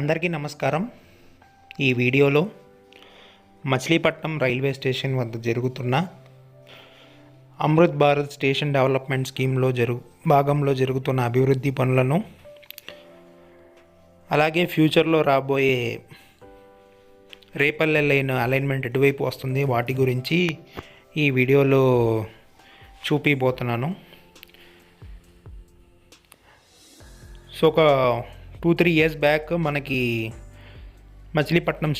అందరికీ నమస్కారం. ఈ వీడియోలో మచిలీపట్నం రైల్వే స్టేషన్ వద్ద జరుగుతున్న అమృత్ భారత్ స్టేషన్ డెవలప్మెంట్ స్కీమ్లో జరుగు భాగంలో జరుగుతున్న అభివృద్ధి పనులను అలాగే ఫ్యూచర్లో రాబోయే రేపల్లె లైన్ అలైన్మెంట్ ఎటువైపు వస్తుంది వాటి గురించి ఈ వీడియోలో చూపిపోతున్నాను సో ఒక టూ త్రీ ఇయర్స్ బ్యాక్ మనకి మచిలీపట్నం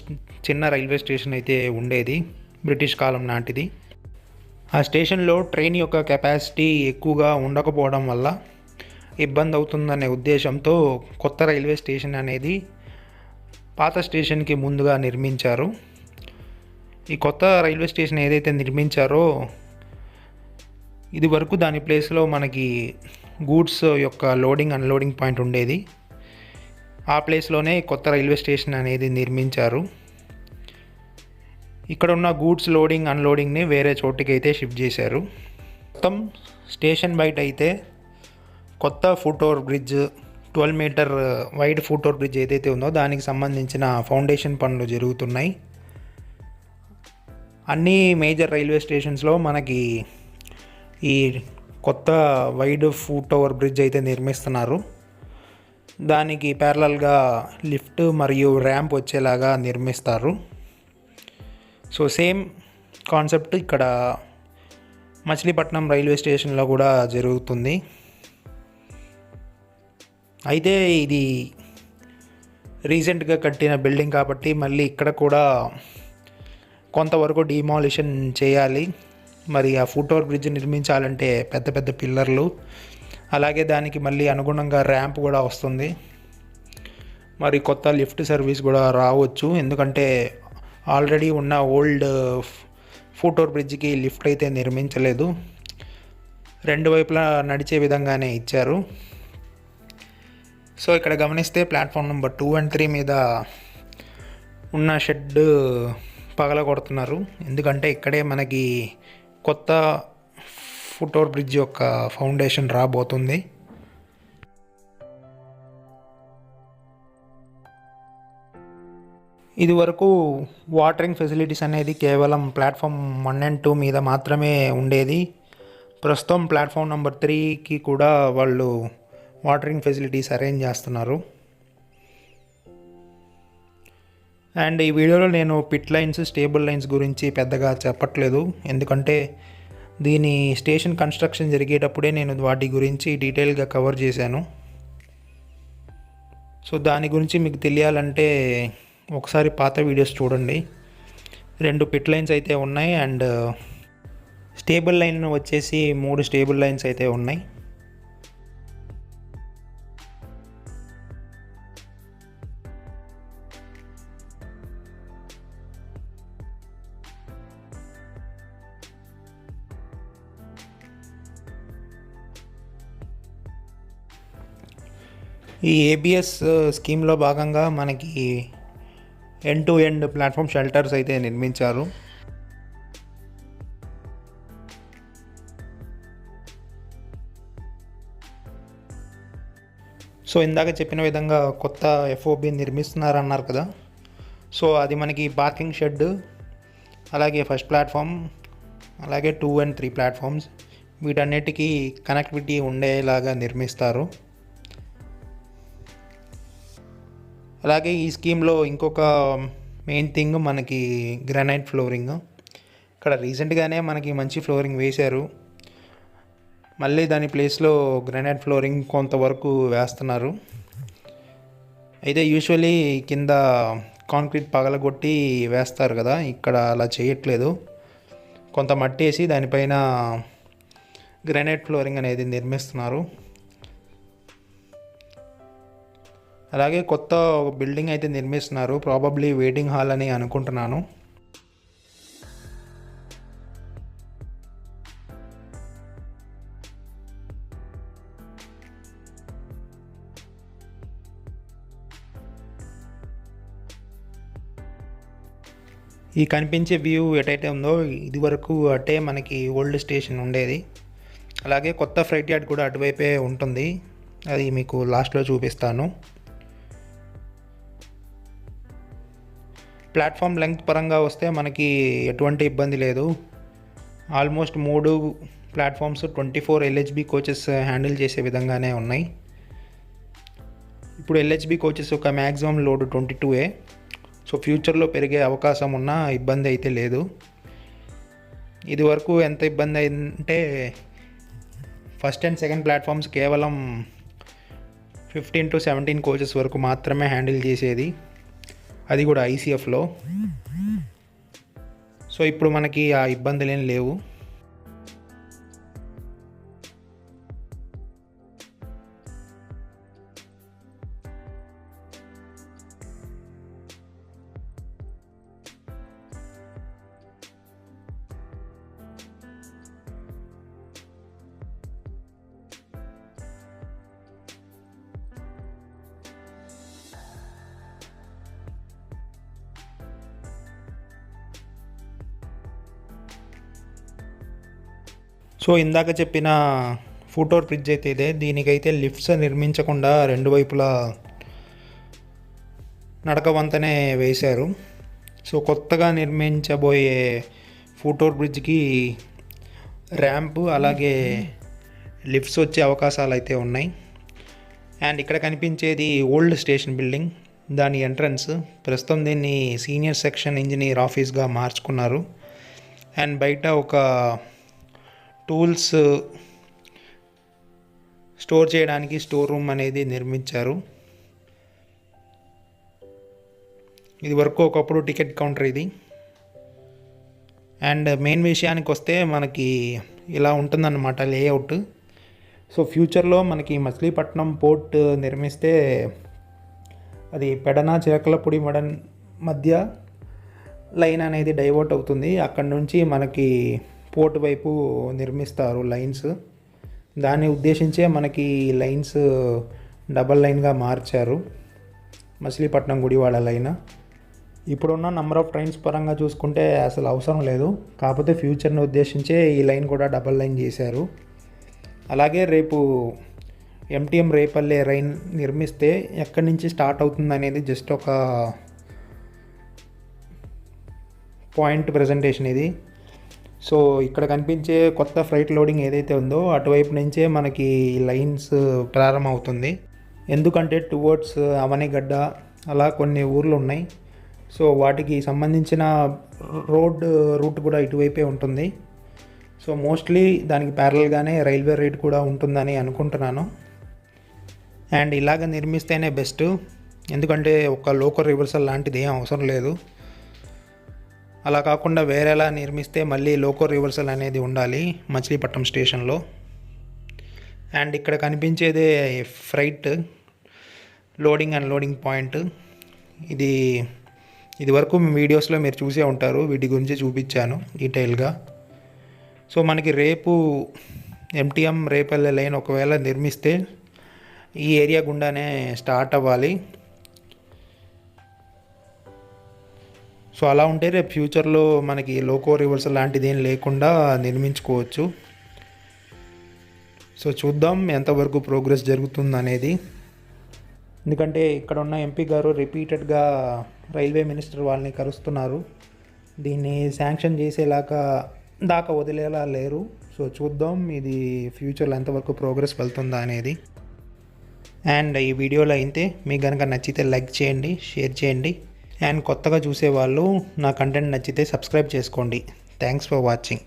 చిన్న రైల్వే స్టేషన్ అయితే ఉండేది బ్రిటిష్ కాలం నాటిది. ఆ స్టేషన్లో ట్రైన్ యొక్క కెపాసిటీ ఎక్కువగా ఉండకపోవడం వల్ల ఇబ్బంది అవుతుందనే ఉద్దేశంతో కొత్త రైల్వే స్టేషన్ అనేది పాత స్టేషన్కి ముందుగా నిర్మించారు. ఈ కొత్త రైల్వే స్టేషన్ ఏదైతే నిర్మించారో ఇది వరకు దాని ప్లేస్లో మనకి గూడ్స్ యొక్క లోడింగ్ అన్లోడింగ్ పాయింట్ ఉండేది. ఆ ప్లేస్లోనే కొత్త రైల్వే స్టేషన్ అనేది నిర్మించారు. ఇక్కడ ఉన్న గూడ్స్ లోడింగ్ అన్లోడింగ్ని వేరే చోటికి అయితే షిఫ్ట్ చేశారు. మొత్తం స్టేషన్ బయట అయితే కొత్త foot over bridge twelve metre wide foot over bridge ఏదైతే ఉందో దానికి సంబంధించిన ఫౌండేషన్ పనులు జరుగుతున్నాయి. అన్ని మేజర్ రైల్వే స్టేషన్స్లో మనకి ఈ కొత్త వైడ్ ఫుట్ ఓవర్ బ్రిడ్జ్ అయితే నిర్మిస్తున్నారు. దానికి ప్యారలల్గా లిఫ్ట్ మరియు ర్యాంప్ వచ్చేలాగా నిర్మిస్తారు. సో సేమ్ కాన్సెప్ట్ ఇక్కడ మచిలీపట్నం రైల్వే స్టేషన్లో కూడా జరుగుతుంది. అయితే ఇది రీసెంట్గా కట్టిన బిల్డింగ్ కాబట్టి మళ్ళీ ఇక్కడ కూడా కొంతవరకు డిమాలిషన్ చేయాలి. మరి ఆ ఫుట్ ఓవర్ బ్రిడ్జ్ నిర్మించాలంటే పెద్ద పెద్ద పిల్లర్లు అలాగే దానికి మళ్ళీ అనుగుణంగా ర్యాంప్ కూడా వస్తుంది. మరి కొత్త లిఫ్ట్ సర్వీస్ కూడా రావచ్చు. ఎందుకంటే ఆల్రెడీ ఉన్న ఓల్డ్ ఫుట్ బ్రిడ్జ్కి లిఫ్ట్ అయితే నిర్మించలేదు. రెండు వైపులా నడిచే విధంగానే ఇచ్చారు. సో ఇక్కడ గమనిస్తే platform number two and three మీద ఉన్న షెడ్ పగల కొడుతున్నారు ఎందుకంటే ఇక్కడే మనకి కొత్త ఫుట్ ఓవర్ బ్రిడ్జ్ యొక్క ఫౌండేషన్ రాబోతుంది. ఇదివరకు వాటరింగ్ ఫెసిలిటీస్ అనేది కేవలం ప్లాట్ఫామ్ వన్ అండ్ టూ మీద మాత్రమే ఉండేది. ప్రస్తుతం ప్లాట్ఫామ్ నెంబర్ త్రీకి కూడా వాళ్ళు వాటరింగ్ ఫెసిలిటీస్ అరేంజ్ చేస్తున్నారు. అండ్ ఈ వీడియోలో నేను పిట్ లైన్స్ స్టేబుల్ లైన్స్ గురించి పెద్దగా చెప్పట్లేదు. ఎందుకంటే దీని స్టేషన్ కన్స్ట్రక్షన్ జరిగేటప్పుడే నేను వాటి గురించి డీటెయిల్గా కవర్ చేశాను. సో దాని గురించి మీకు తెలియాలంటే ఒకసారి పాత వీడియోస్ చూడండి. రెండు పిట్ లైన్స్ అయితే ఉన్నాయి అండ్ స్టేబుల్ లైన్ వచ్చేసి మూడు స్టేబుల్ లైన్స్ అయితే ఉన్నాయి. ఈ ఏబిఎస్ స్కీమ్లో uh, భాగంగా మనకి end to end platform shelters అయితే నిర్మించారు. సో ఇందాక చెప్పిన విధంగా కొత్త ఎఫ్ఓబి నిర్మిస్తున్నారన్నారు కదా. సో అది మనకి పార్కింగ్ షెడ్ అలాగే ఫస్ట్ ప్లాట్ఫామ్ అలాగే టూ అండ్ త్రీ ప్లాట్ఫామ్స్ వీటన్నిటికీ కనెక్టివిటీ ఉండేలాగా నిర్మిస్తారు. అలాగే ఈ స్కీమ్లో ఇంకొక మెయిన్ థింగ్ మనకి గ్రానైట్ ఫ్లోరింగ్. ఇక్కడ రీసెంట్గానే మనకి మంచి ఫ్లోరింగ్ వేశారు. మళ్ళీ దాని ప్లేస్లో గ్రానైట్ ఫ్లోరింగ్ కొంతవరకు వేస్తున్నారు. అయితే యూజువలీ కింద కాంక్రీట్ పగలగొట్టి వేస్తారు కదా ఇక్కడ అలా చేయట్లేదు. కొంత మట్టి వేసి దానిపైన గ్రానైట్ ఫ్లోరింగ్ అనేది నిర్మిస్తున్నారు. అలాగే కొత్త బిల్డింగ్ అయితే నిర్మిస్తున్నారు. ప్రాబబ్లీ వెయిటింగ్ హాల్ అని అనుకుంటున్నాను. ఈ కనిపించే వ్యూ ఎటైతే ఉందో ఇది వరకు అటే మనకి ఓల్డ్ స్టేషన్ ఉండేది. అలాగే కొత్త ఫ్రైట్ యార్డ్ కూడా అటువైపే ఉంటుంది. అది మీకు లాస్ట్లో చూపిస్తాను. ప్లాట్ఫామ్ లెంగ్త్ పరంగా వస్తే మనకి ఎటువంటి ఇబ్బంది లేదు. ఆల్మోస్ట్ మూడు platforms twenty four LHB coaches handle చేసే విధంగానే ఉన్నాయి. ఇప్పుడు ఎల్హెచ్బి కోచెస్ యొక్క maximum load twenty two A. So ఫ్యూచర్లో పెరిగే అవకాశం ఉన్న ఇబ్బంది అయితే లేదు. ఇది వరకు ఎంత ఇబ్బంది అయిందంటే ఫస్ట్ అండ్ సెకండ్ ప్లాట్ఫామ్స్ కేవలం ఫిఫ్టీన్ టు సెవెంటీన్ కోచెస్ వరకు మాత్రమే హ్యాండిల్ చేసేది. అది కూడా ఐసీఎఫ్లో సో ఇప్పుడు మనకి ఆ ఇబ్బందులు ఏం లేవు. సో ఇందాక చెప్పిన ఫోటోర్ బ్రిడ్జ్ అయితే ఇదే. దీనికైతే లిఫ్ట్స్ నిర్మించకుండా రెండు వైపులా నడక వంతనే వేశారు. సో కొత్తగా నిర్మించబోయే ఫూటోర్ బ్రిడ్జ్కి ర్యాంప్ అలాగే లిఫ్ట్స్ వచ్చే అవకాశాలు అయితే ఉన్నాయి. అండ్ ఇక్కడ కనిపించేది ఓల్డ్ స్టేషన్ బిల్డింగ్ దాని ఎంట్రన్స్ ప్రస్తుతం దీన్ని సీనియర్ సెక్షన్ ఇంజనీర్ ఆఫీస్గా మార్చుకున్నారు. అండ్ బయట ఒక టూల్స్ స్టోర్ చేయడానికి స్టోర్ రూమ్ అనేది నిర్మించారు. ఇది వరకు ఒకప్పుడు టికెట్ కౌంటర్ ఇది. అండ్ మెయిన్ విషయానికి వస్తే మనకి ఇలా ఉంటుందన్నమాట లేఅవుట్. సో ఫ్యూచర్లో మనకి మచిలీపట్నం పోర్ట్ నిర్మిస్తే అది పెడన చిరకలపూడి మడన్ మధ్య లైన్ అనేది డైవర్ట్ అవుతుంది. అక్కడ నుంచి మనకి పోర్ట్ వైపు నిర్మిస్తారు లైన్స్. దాన్ని ఉద్దేశించే మనకి లైన్స్ డబల్ లైన్గా మార్చారు. మచిలీపట్నం గుడివాడ లైన్. ఇప్పుడున్న నెంబర్ ఆఫ్ ట్రైన్స్ పరంగా చూసుకుంటే అసలు అవసరం లేదు. కాకపోతే ఫ్యూచర్ని ఉద్దేశించే ఈ లైన్ కూడా డబల్ లైన్ చేశారు. అలాగే రేపు ఎంటీఎం రేపల్లె రైన్ నిర్మిస్తే ఎక్కడి నుంచి స్టార్ట్ అవుతుంది అనేది జస్ట్ ఒక పాయింట్ ప్రజెంటేషన్ ఇది. సో ఇక్కడ కనిపించే కొత్త ఫ్రైట్ లోడింగ్ ఏదైతే ఉందో అటువైపు నుంచే మనకి లైన్స్ ప్రారంభమవుతుంది. ఎందుకంటే టువర్డ్స్ అవనిగడ్డ అలా కొన్ని ఊర్లు ఉన్నాయి. సో వాటికి సంబంధించిన రోడ్ రూట్ కూడా ఇటువైపే ఉంటుంది. సో మోస్ట్లీ దానికి ప్యారల్గానే రైల్వే రేట్ కూడా ఉంటుందని అనుకుంటున్నాను. అండ్ ఇలాగ నిర్మిస్తేనే బెస్ట్. ఎందుకంటే ఒక లోకల్ రివర్సల్ లాంటిది ఏం అవసరం లేదు. అలా కాకుండా వేరేలా నిర్మిస్తే మళ్ళీ లోకో రివర్సల్ అనేది ఉండాలి మచిలీపట్నం స్టేషన్లో. అండ్ ఇక్కడ కనిపించేదే freight loading and loading point. ఇది ఇది వరకు మీ వీడియోస్లో మీరు చూసే ఉంటారు. వీటి గురించి చూపించాను డీటెయిల్గా. సో మనకి రేపు ఎంటీఎం రేపల్లె లైన్ ఒకవేళ నిర్మిస్తే ఈ ఏరియా గుండానే స్టార్ట్ అవ్వాలి. సో అలా ఉంటే రేపు ఫ్యూచర్లో మనకి లోకో రివర్స్ లాంటిది ఏం లేకుండా నిర్మించుకోవచ్చు. సో చూద్దాం ఎంతవరకు ప్రోగ్రెస్ జరుగుతుంది అనేది ఎందుకంటే ఇక్కడ ఉన్న ఎంపీ గారు రిపీటెడ్గా రైల్వే మినిస్టర్ వాళ్ళని కలుస్తున్నారు దీన్ని శాంక్షన్ చేసేలాగా దాకా వదిలేలా లేరు. సో చూద్దాం ఇది ఫ్యూచర్లో ఎంతవరకు ప్రోగ్రెస్ వెళ్తుందా అనేది. అండ్ ఈ వీడియోలో అయితే మీకు కనుక నచ్చితే లైక్ చేయండి షేర్ చేయండి. అండ్ కొత్తగా చూసేవాళ్ళు నా కంటెంట్ నచ్చితే సబ్స్క్రైబ్ చేసుకోండి. Thanks for watching